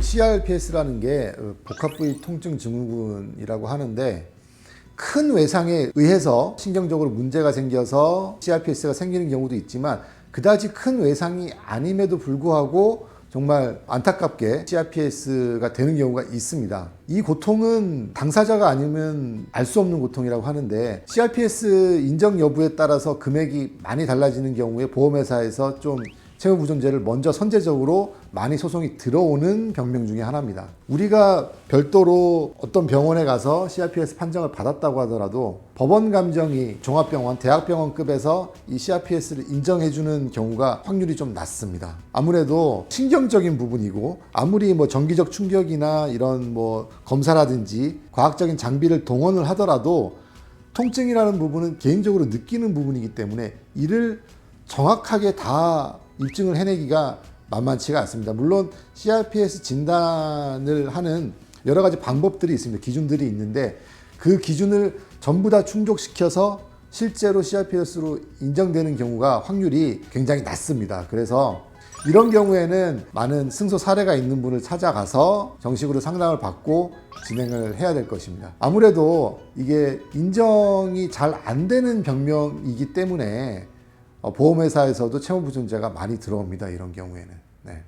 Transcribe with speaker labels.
Speaker 1: CRPS라는 게 어, 복합부위 통증 증후군이라고 하는데 큰 외상에 의해서 신경적으로 문제가 생겨서 CRPS가 생기는 경우도 있지만 그다지 큰 외상이 아님에도 불구하고 정말 안타깝게 CRPS가 되는 경우가 있습니다. 이 고통은 당사자가 아니면 알 수 없는 고통이라고 하는데 CRPS 인정 여부에 따라서 금액이 많이 달라지는 경우에 보험회사에서 좀 채무부존재를 먼저 선제적으로 많이 소송이 들어오는 병명 중에 하나입니다. 우리가 별도로 어떤 병원에 가서 CRPS 판정을 받았다고 하더라도 법원 감정이 종합병원, 대학병원급에서 이 CRPS를 인정해주는 경우가 확률이 좀 낮습니다. 아무래도 신경적인 부분이고 아무리 뭐 정기적 충격이나 이런 뭐 검사라든지 과학적인 장비를 동원을 하더라도 통증이라는 부분은 개인적으로 느끼는 부분이기 때문에 이를 정확하게 다 입증을 해내기가 만만치가 않습니다. 물론 CRPS 진단을 하는 여러 가지 방법들이 있습니다. 기준들이 있는데 그 기준을 전부 다 충족시켜서 실제로 CRPS로 인정되는 경우가 확률이 굉장히 낮습니다. 그래서 이런 경우에는 많은 승소 사례가 있는 분을 찾아가서 정식으로 상담을 받고 진행을 해야 될 것입니다. 아무래도 이게 인정이 잘 안 되는 병명이기 때문에 어, 보험회사에서도 채무 부존재가 많이 들어옵니다. 이런 경우에는. 네.